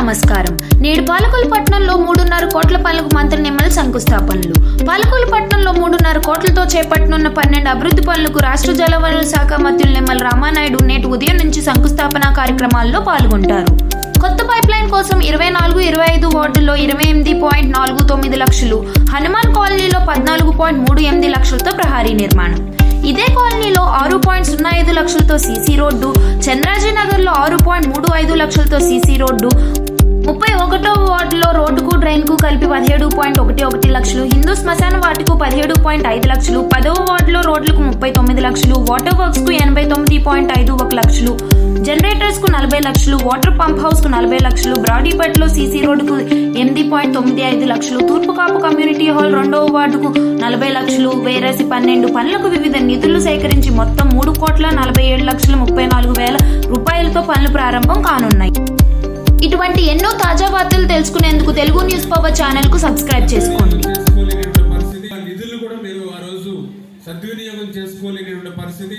నమస్కారం. నేడు పాలకొల పట్టణంలో మూడున్నర కోట్ల పనులకు మంత్రి నిమ్మల శంకుస్థాపనలు. పాలకొల పట్టణంలో మూడున్నర కోట్లతో చేపట్టనున్న పన్నెండు అభివృద్ధి పనులకు రాష్ట్ర జలవనరుల శాఖ మంత్రులు నిమ్మల రామానాయుడు నేటి ఉదయం నుంచి శంకుస్థాపన కార్యక్రమాల్లో పాల్గొంటారు. కొత్త పైప్ లైన్ కోసం ఇరవై నాలుగు ఇరవై ఐదు వార్డుల్లో ఇరవై ఎనిమిది పాయింట్ నాలుగు తొమ్మిది లక్షలు హనుమాన్ కాలనీలో పద్నాలుగు పాయింట్ మూడు ఎనిమిది లక్షలతో ప్రహారీ నిర్మాణం. ఇదే కాలనీలో ఆరు పాయింట్ సున్నా ఐదు లక్షలతో సీసీ రోడ్డు చంద్రాజీనగర్లో ఆరు పాయింట్ మూడు ఐదు లక్షలతో సీసీ రోడ్డు ఒకటో వార్డులో రోడ్డుకు డ్రైన్కు కలిపి పదిహేడు పాయింట్ ఒకటి ఒకటి లక్షలు హిందూ శ్మశాన వాటికు పదిహేడు పాయింట్ ఐదు లక్షలు పదవ వార్డులో రోడ్లకు ముప్పై తొమ్మిది లక్షలు వాటర్ వర్క్స్కు ఎనభై తొమ్మిది పాయింట్ ఐదు ఒక లక్షలు జనరేటర్స్కు నలభై లక్షలు వాటర్ పంప్ హౌస్కు నలభై లక్షలు బ్రాడీపేటలో సీసీ రోడ్డుకు ఎనిమిది పాయింట్ తొమ్మిది ఐదు లక్షలు తూర్పు కాపు కమ్యూనిటీ హాల్ రెండవ వార్డుకు నలభై లక్షలు వేరేసి పన్నెండు పనులకు వివిధ నిధులు సేకరించి మొత్తం మూడు కోట్ల నలభై ఏడు లక్షల ముప్పై నాలుగు వేల రూపాయలతో పనులు ప్రారంభం కానున్నాయి. ఇటువంటి ఎన్నో తాజా వార్తలు తెలుసుకునేందుకు తెలుగు న్యూస్ పవర్ ఛానల్కు సబ్స్క్రైబ్ చేసుకోండి. నిధులు కూడా మీరు ఆ రోజు సద్వినియోగం చేసుకోలేనటువంటి పరిస్థితి.